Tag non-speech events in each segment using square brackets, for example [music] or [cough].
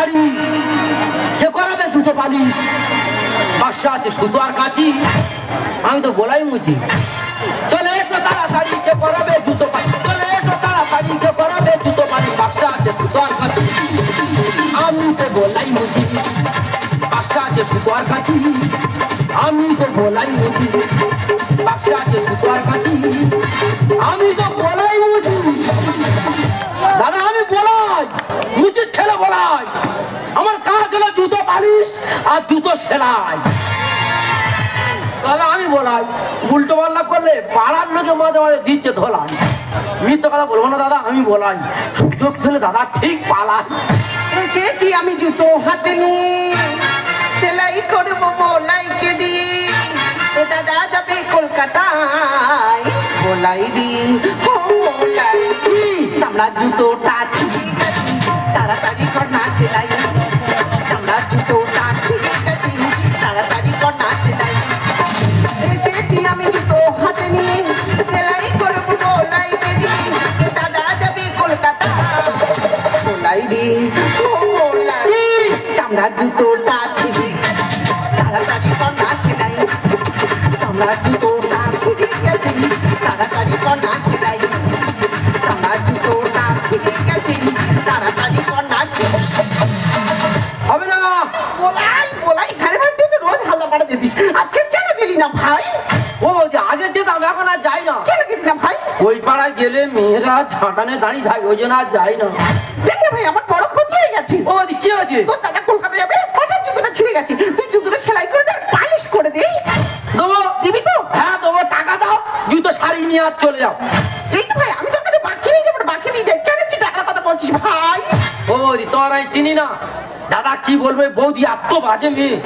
তাড়াতাড়ি। করাবে পালিশ আছে আর কাঁচি। আমি তো বলাই মুছি চলে এসো তাড়াতাড়ি, কে করাবে পালিশ চলে এসো তাড়াতাড়ি করাবে পালিশ আছে আর কাঁচি। আমি তো বলাই মুছি বাক্সা আছে সুতো আর কাঁচি। আমি তো বলাই মুছি আছে সুতো আর কাঁচি। আমি তো বলাই পালিশ আর জুতো সেলাই। দাদা আমি বলাই উল্টো পাল্লা করলে পাড়ার লোকে মাঝে মাঝে দিচ্ছে ধোলাই। মিথ্যে কথা বলব না দাদা আমি বলাই সুযোগ পেলে দাদা ঠিক পালাই। এসেছি আমি জুতো হাতে নিয়ে সেলাই করব বলাইকে দিয়ে। দাদা যাবে কলকাতায় বলাই দি ও বলাই চামড়া জুতোটা ছিঁড়ে বলাই রে ও চামড়া জুতোটা ছিঁড়ে। তাড়াতাড়ি কন্যা সেলাই। চামড়া জুতোটা ছিঁড়ে গেছে। তাড়াতাড়ি কন্যা সেলাই। চামড়া জুতোটা ছিঁড়ে গেছে। তাড়াতাড়ি কন্যা সেলাই হবে না। বলাই বলাই। ঘরে মধ্যে তো রোজ হাল্লা পাড়া দিতিস। আজকে কেন গেলি না ভাই? ও বলছি, আগে যেতাম, এখন আর যাই না। ভাই গেলে মেয়েরা ঝাঁটানে দাঁড়িয়ে থাকে ওই জন্য আর যাই না। দেখ ভাই আমার বড় ক্ষতি হয়ে গেছে। ও বলছি কি আছে। তোর দাদা কলকাতা যাবে হঠাৎ জুতোটা ছিঁড়ে গেছে। তুই জুতোটা সেলাই করে দে পালিশ করে দে। দেবো। দিবি তো? হ্যাঁ দেবো টাকা দাও। জুতো শাড়ি নিয়ে আর চলে যাও। এই তো ভাই আমি তোর কাছে বাকি নিয়ে যাব বাকি দিয়ে যাই। কেন তুই টাকার কথা বলছিস ভাই? ও দি তোর আমি চিনি না। দাদা কি বলবে? বৌদি এত বাজে মেয়ে।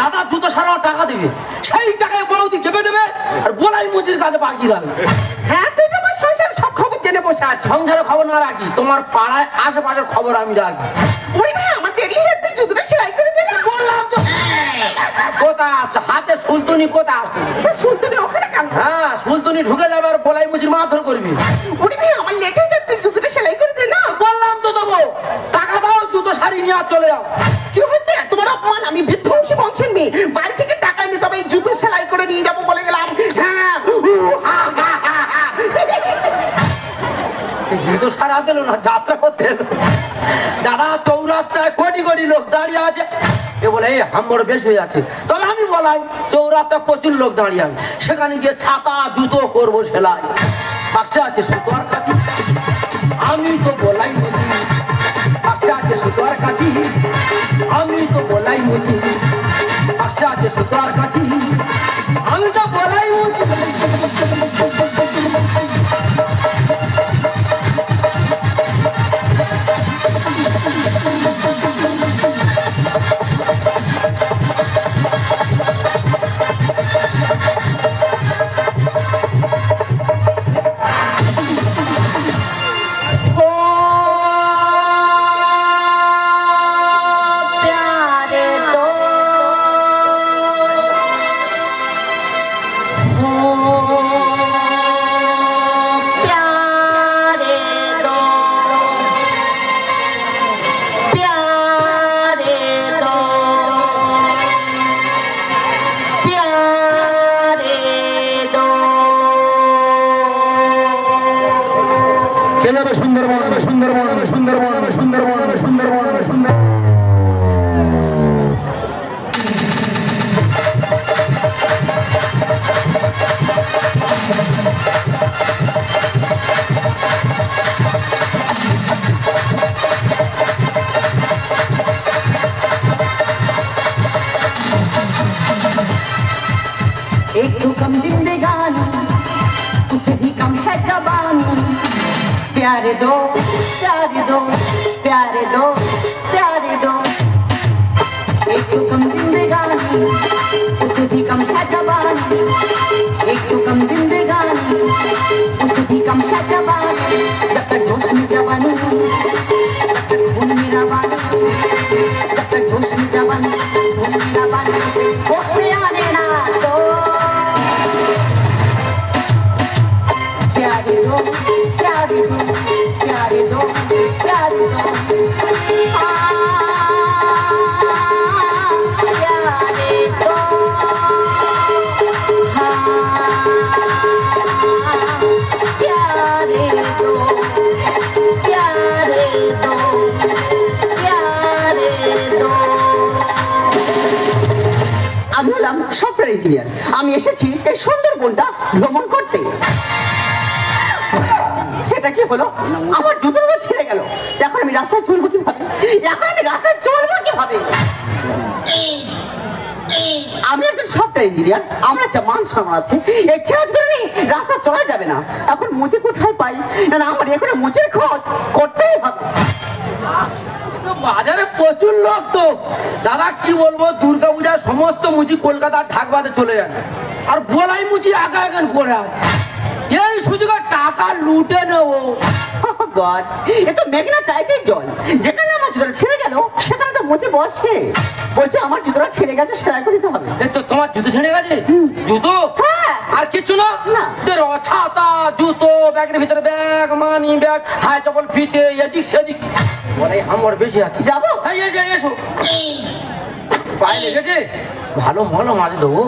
দাদা জুতো সারাও টাকা দেবে। সেই টাকায় বৌদি কেঁপে দেবে আর বলাই মুচির কাছে বাকি রাখবে হ্যাঁ তুই তো সব বসে আছিস সংসারে খবর না রাখি তোমার পাড়ায় আশেপাশের খবর আমি রাখি। ওরে ভাই আমার দেরি তুই জুতোটা সেলাই করে দে না। বললাম তো কোথায় আসছে হাতে সুলতুনি কোথায় আসছে তুই সুলতানের ওখানে কেন? হ্যাঁ সুলতুনি ঢুকে যাবে আর বলাই মুচির মাথর করবি। ওরে ভাই আমার লেট হয়ে যাচ্ছে জুতোটা সেলাই করে দে না। বললাম তো দেবো টাকা দাও জুতো শাড়ি নিয়ে আর চলে যাও। কি এত বড় অপমান আমি বিধ্বংসী মেয়ে। বাড়ি থেকে টাকা এনে তবে জুতো সেলাই করে নিয়ে যাব বলে গেলাম। হ্যাঁ এই সারা দিল না, যাত্রা করতে দাদা চৌরাস্তায় কোটি কোটি লোক দাঁড়িয়ে আছে। এ বলে, এই হাম্বড় বেশ হয়ে আছে তবে আমি বলাই, চৌরাস্তায় প্রচুর লোক দাঁড়িয়ে আছে। সেখানে গিয়ে ছাতা, জুতো করব সেলাই। বাক্সা আছে সুতোয়ার কাছে আমি তো বলাই বুঝি বাক্সা আছে সুতোয়ার কাছে আমি তো বলাই বুঝি বাক্সা আছে সুতোয়ার কাছে কে যাবে সুন্দরবন হবে সুন্দরবন হবে সুন্দরবন হবে সুন্দরবন হবে সুন্দরবন হবে সুন্দর एक तो कम जिंदगानी उससे भी कम है जवानी प्यारे दो प्यारे दो प्यारे दो प्यारे दो एक तो कम जिंदगानी उससे भी कम है जवानी एक तो कम जिंदगानी उससे भी कम है जवानी जब तक जोश में जवानी जब तक खून मेरा वानी जब तक जोश में जवानी खून मेरा वानी হলাম সফটওয়্যার ইঞ্জিনিয়ার আমি এসেছি এই সুন্দর সুন্দরবনটা ভ্রমণ করতে। এটা কি হলো? আমার জুতোর তো ছিঁড়ে গেল। এখন আমি রাস্তায় চলবো কীভাবে? এখন আমি রাস্তায় চলবো কীভাবে? আমি একজন সফটওয়্যার ইঞ্জিনিয়ার আমার একটা মান সম্মান আছে। এই ধরে নেই রাস্তা চলা যাবে না। এখন মুচে কোথায় পাই? না না, আমার এখানে মুচের খোঁজ করতেই হবে। তো বাজারে প্রচুর লোক তো। দাদা কি বলব? দুর্গা পূজার সমস্ত মুজি কলকাতা ঢাকবাতে চলে যান আর বলাই মুজি একা একা পড়ে আছে। এই সুযোগে টাকা লুটে নেব। [laughs] গড এ তো মেঘনা চাইতেই জল। যেখানে আমার জুতোটা ছিঁড়ে গেল সেখানে তো মুচে বসে। বলছে আমার জুতোটা ছিঁড়ে গেছে করে দিতে হবে। এই তো তোমার জুতো ছেড়ে গেছে? জুতো? হ্যাঁ। আর কিছু না। ছাতা জুতো ব্যাগের ভিতরে ব্যাগ মানি ব্যাগ হাই চপল ফিতে এদিক সেদিক। বলে আমার বেশি আছে। যাব? হ্যাঁ এসো এসো। পায়ে লেগেছে? ভালো মাছ দেবো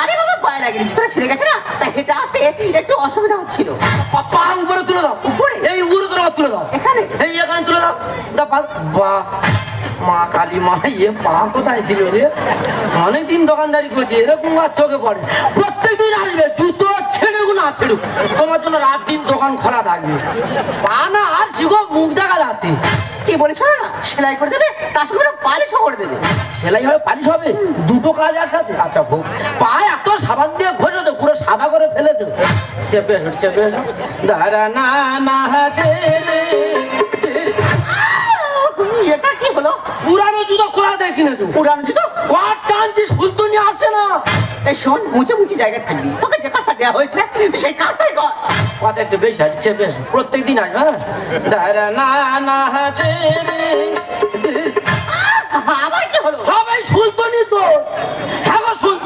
আরে পায়ে লাগেনি জুতোটা ছিঁড়ে গেছে না? তাই হেঁটে আসতে একটু অসুবিধা হচ্ছিল। পা- উপরে তুলে দাও। উপরে? এই উপরে তুলে তুলে দাও। এখানে? এই এখানে তুলে দাও। বাহ। মা কালী মা ইয়ে পা কোথায় ছিল রে? অনেকদিন দোকানদারি করছে এরকম আর চোখে পড়ে। প্রত্যেকদিন আসবে জুতো ছেড়ুক না ছেড়ুক। তোমার জন্য রাত দিন দোকান খোলা থাকবে। পা না আর শিখো মুখ দেখা যাচ্ছে। কি বলে শোনো না সেলাই করে দেবে তার সঙ্গে পালিশও করে দেবে। সেলাই হবে পালিশ হবে দুটো কাজ একসাথে। আচ্ছা হোক পা এত সাবান দিয়ে ঘষে তো পুরো সাদা করে ফেলেছে। চেপে চেপে দাঁড়া না না ছেড়ে এটা কি হলো? পুরানো জুতো খোলা দিয়ে কিনেছো? পুরানো জুতো? কোয়ার টানছিস ফুলতুনি আসে না। এই শোন মুছে মুছে জায়গায় থাকবি তোকে যে কাজটা দেওয়া হয়েছে সেই কাজটাই কর। কথা একটু বেশি আসছে বেশ। প্রত্যেক দিন আসবে হ্যাঁ না না আবার কি হলো? সবাই সুলতনি তো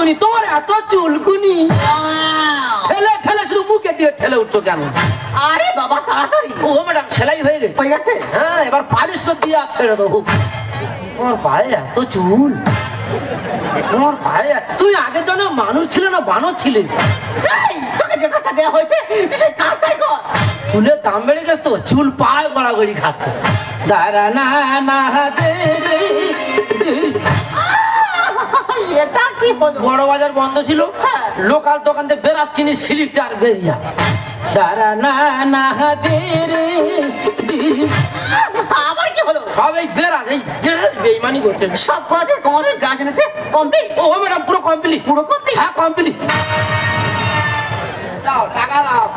হ্যাঁ তোমার এত চুলকুনি। ঠেলে ঠেলে শুধু মুখে দিয়ে ঠেলে উঠছো কেন? আরে বাবা তাড়াতাড়ি। ও ম্যাডাম সেলাই হয়ে গেছে। হয়ে গেছে? হ্যাঁ এবার পালিশ তো দিয়ে ছেড়ে দেবো তোমার পায়ে এত চুল। তোমার পায়ে এত- তুমি আগের জন্য মানুষ ছিলে না বানর ছিলে? তোকে যে কাজটা দেওয়া হয়েছে সেই কাজটাই কর। চুলের দাম বেড়ে গেছে তো চুল পায়ে গড়াগড়ি খাচ্ছে। দাঁড়া না না দে। এটা কি হলো? বড় বাজার বন্ধ ছিল। হ্যাঁ। লোকাল দোকান থেকে বেরাস কিনি সিলিকটা আর বেরিয়ে যাচ্ছে দাঁড়া না না দে রে, আবার কি হলো? সবাই বেরাস এই বেরাস বেইমানি করছে। সব কথা তোমাদের গ্রাস এনেছে কমপ্লিট ও ম্যাডাম পুরো কমপ্লিট পুরো কমপ্লিট হ্যাঁ কমপ্লিট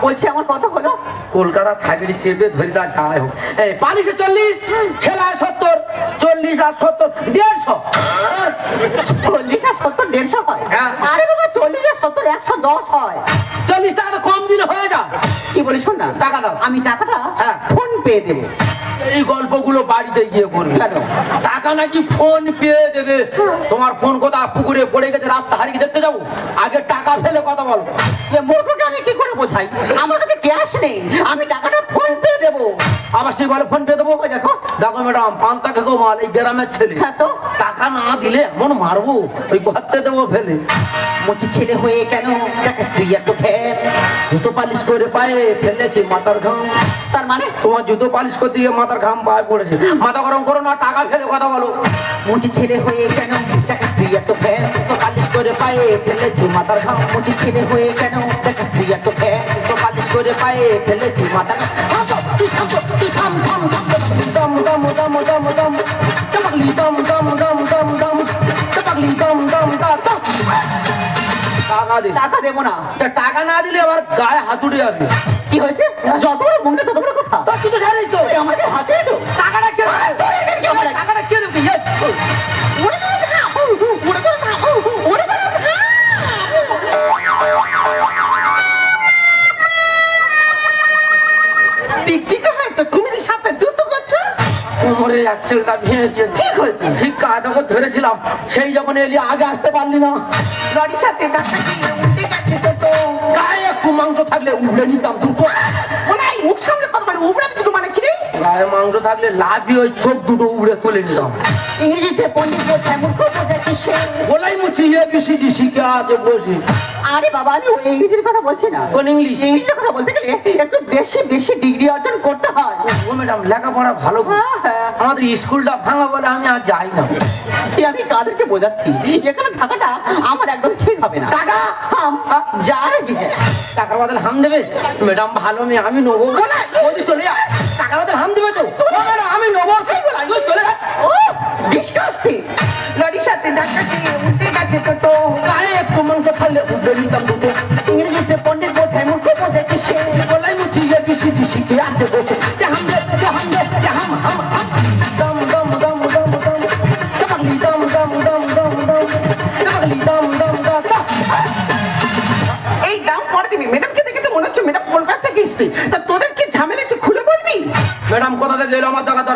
বলছি আমার কত হলো? কলকাতা থাকলে চেপে ধরে দা যাই হোক। এই পালিশে চল্লিশ ছেলায় সত্তর চল্লিশ আর সত্তর দেড়শো। চল্লিশ আর সত্তর দেড়শো হয়। হ্যাঁ। আরে বাবা চল্লিশ আর সত্তর একশো দশ হয়। চল্লিশ টাকা কম দিলে হয়ে যা কি বলি শোন না টাকা দাও। আমি টাকাটা হ্যাঁ। ফোন পে দেবো। এই গল্পগুলো বাড়িতে গিয়ে করবে। কেন? নাকি ফোন পেয়ে দেবে? তোমার ফোন কোথা? পুকুরে পড়ে গেছে রাস্তা হারিয়ে দেখতে যাব? আগে টাকা ফেলে কথা বলো। যে মূর্খকে আমি কি করে বোঝাই? আমার কাছে ক্যাশ নেই আমি টাকাটা ফোন পে দেবো। আবার সেই বলে ফোন পে দেবো? দেখো। দেখো ম্যাডাম পান্তা খেকো মাল এই গ্রামের ছেলে। হ্যাঁ তো। টাকা না দিলে এমন মারবো? ওই ঘরতে দেবো ফেলে। মুচি ছেলে হয়ে কেন? টাকা স্ত্রী এত ফের? জুতো পালিশ করে পায়ে ফেলেছি মাথার ঘাম। তার মানে? তোমার জুতো পালিশ করতে গিয়ে মাথার ঘাম পায়ে পড়েছে। মাথা গরম করো না টাকা ফেলে কথা বলো। মুচি ছেলে হয়ে কেন? এত পালিশ করে পায়ে ফেলেছি মাথার ঘাম। মুচি ছেলে হয়ে কেন? এত পালিশ করে পায়ে ফেলেছি মাথার ঘাম। তুই থাম তুই থাম থাম থাম দম দম দম দম দম চমকলি দম দম দম দম দম চমকলি দম দম দম দম টাকা দে টাকা দেবো না। তা টাকা না দিলে আবার গায়ে হাতুড়ে যাবে। কি হয়েছে? যত বড় তত বড় কথা। তোর শুধু ছাড়িস তো। আমাদের হাতে তো। টাকাটা কে দেবে? কোমরের অ্যাক্সেলটা ভেঙে গিয়েছে ঠিক হয়েছে। ঠিক কাজ ধরেছিলাম। সেই যখন এলি আগে আসতে পারলি না। লরির সাথে ধাক্কা দিয়ে উল্টে গেছে গায়ে একটু মাংস থাকলে উড়ে নিতাম দুটো। বলাই মুখ সামনে কথা মানে উবড়ে দুটো মানে কি রে? গায়ে মাংস থাকলে লাভই ওই চোখ দুটো উড়ে তুলে নিলাম। ইংরেজিতে পণ্ডিত বোঝায় মূর্খ বোঝায় কিসে বলাই মুছি এ বি সি ডি আছে বসে। আরে বাবা আমি ওই ইংরেজির কথা বলছি না। কোন ইংলিশ? কথা বলতে গেলে একটু বেশি বেশি ডিগ্রি অর্জন করতে হয়। ও ম্যাডাম লেখাপড়া ভালো হ্যাঁ, হ্যাঁ। আমাদের স্কুলটা ভাঙা বলে আমি আর যাই না। আমি কাদেরকে বোঝাচ্ছি? এখানে থাকাটা আমার একদম ঠিক হবে না। টাকা? যা টাকার বদলে হাম দেবে? ম্যাডাম ভালো মেয়ে আমি নেব। চলে যা। টাকার বদলে হাম দিবে তো? আমি নেব তুই চলে ডিসকাস্টিং লরির সাথে ধাক্কা খেয়ে উঠে গেছে টোটো। গায়ে একটু মাংস থাকলে উঠে নিতাম দুটো ইংরেজিতে পণ্ডিত বোঝায় মূর্খ বোঝায়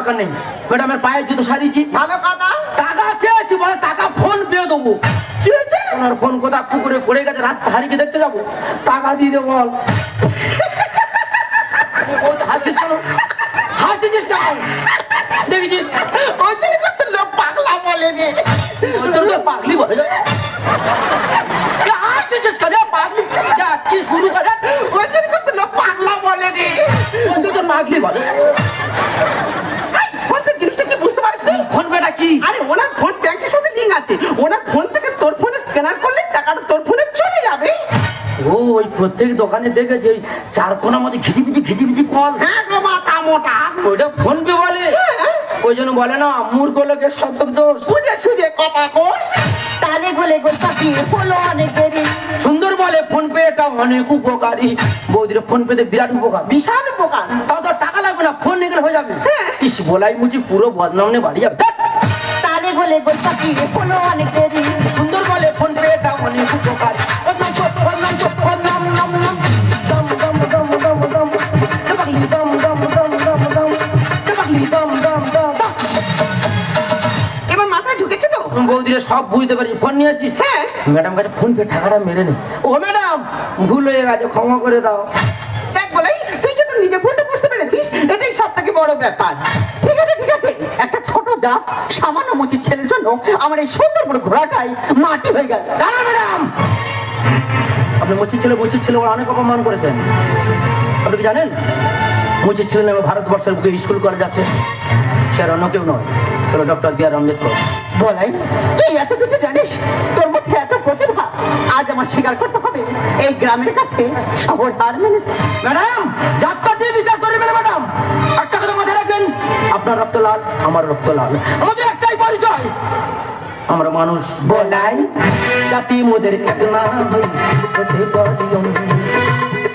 দরকার নেই। ম্যাডামের পায়ে জুতো সারিয়েছি। ভালো কথা। টাকা চেয়েছি বলে টাকা ফোন পেয়ে দেবো। কি হয়েছে? ওনার ফোন কোথা পুকুরে পড়ে গেছে রাস্তা হারিয়ে দেখতে যাব। টাকা দিয়ে দেবো বল। ও তো হাসিস কেন? হাসিস কেন? দেখেছিস? ওই জন্য করতে লোক পাগলা বলে রে। জন্য পাগলি বলে হাসিস কেন? পাগলি। যা, কি শুরু করে ওই জন্য করতে লোক পাগলা বলে রে। জন্য পাগলি বলে। ফোন পে জিনিসটা কি বুঝতে পারিস নি? ফোন পেটা কি? আরে ওনার ফোন ব্যাংকের সাথে লিঙ্ক আছে। ওনার ফোন থেকে তোর ফোনে স্ক্যানার করলে টাকাটা তোর ফোনে চলে যাবে। ও ওই প্রত্যেক দোকানে দেখেছি ওই চার কোনার মধ্যে ঘিচিপিচি ঘিচিপিচি কল হ্যাঁ গো মাথা মোটা। ওইটা ফোন পে বলে ওই জন্য বলে না মূর্খ লোকের শতক দোষ। সুজে সুজে কথা কোষ। তালে গোলে গোল পাখি হলো অনেক অনেক উপকারী বৌদির ফোন পেতে বিরাট উপকার বিশাল উপকার তাও তো টাকা লাগবে না ফোন নিয়ে হয়ে যাবে ইস বলাই মুচি পুরো বদনাম নিয়ে বাড়ি যাবে তালে গোলে গোল পাখি হলো অনেক দেরি সুন্দর বলে ফোন পে এটা অনেক উপকার বদনাম তো, বদনাম তো, বদনাম, নাম, নাম। দম, দম, দম, দম, দম। চাপাকলি, দম, দম, দম, দম, দম। চাপাকলি, দম, দম, দম, দম। এবার মাথায় ঢুকেছে তো বৌদিরে সব বুঝতে পারি ফোন নিয়ে আসিস হ্যাঁ। ম্যাডাম কাছে ফোন পে টাকাটা মেরে নে। ও ম্যাডাম ভুল হয়ে গেছে ক্ষমা করে দাও। দেখ বলাই তুই যে তোর নিজের ফোনটা বুঝতে পেরেছিস এটাই সব থেকে বড় ব্যাপার। ঠিক আছে ঠিক আছে। একটা ছোট জাত সামান্য মুচির ছেলের জন্য আমার এই সুন্দর বড় ঘোড়াটাই মাটি হয়ে গেল। দাঁড়া ম্যাডাম! আপনি মুচির ছেলে মুচির ছেলে ওরা অনেক অপমান করেছেন। আপনি কি জানেন? মুচির ছেলে নামে ভারতবর্ষের বুকে স্কুল কলেজ আছে। সে আর অন্য কেউ নয়। Doctor B R Ambedkar. বলাই তুই এত কিছু জানিস? তোর আজ আমার স্বীকার করতে হবে। এই গ্রামের কাছে শহর হার মেনেছে ম্যাডাম, যাত্রা দিয়ে বিচার ম্যাডাম। একটা কথা মাথায় রাখবেন, আপনার রক্ত লাল, আমার রক্ত লাল। আমাদের একটাই পরিচয়, আমরা মানুষ বলাই, জাতি মোদের।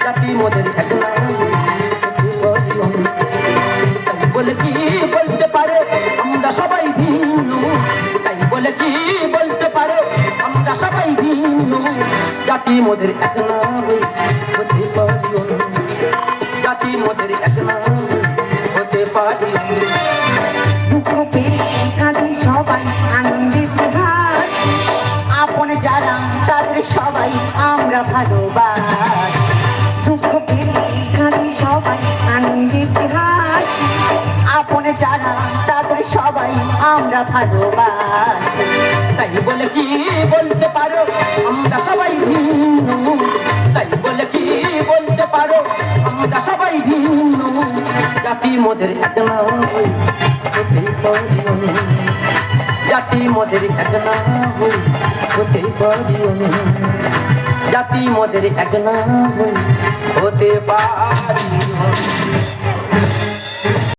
জাতি মোদের বলে কি বলতে পারো? আমরা সবাই ভিন্ন। তাই বলে কি সবাই ভিন্ন জাতি মোদের এক না হতে পারি জাতি মোদের এক না হতে পারি অন্য। দুঃখ পেয়ে কাঁদে সবাই আনন্দিত হাসি আপন যারা, তাদের সবাই আমরা ভালোবাসি। দুঃখ পেলে কাঁদে সবাই আমরা ভালোবাসি। বলে কি বলতে পারো? আমরা সবাই ভিন্ন। তাই বলে কি বলতে পারো? আমরা সবাই ভিন্ন। জাতি মোদের এক। জাতি মোদের এক না হতে পারি জাতি মোদের এক না হতে পারি।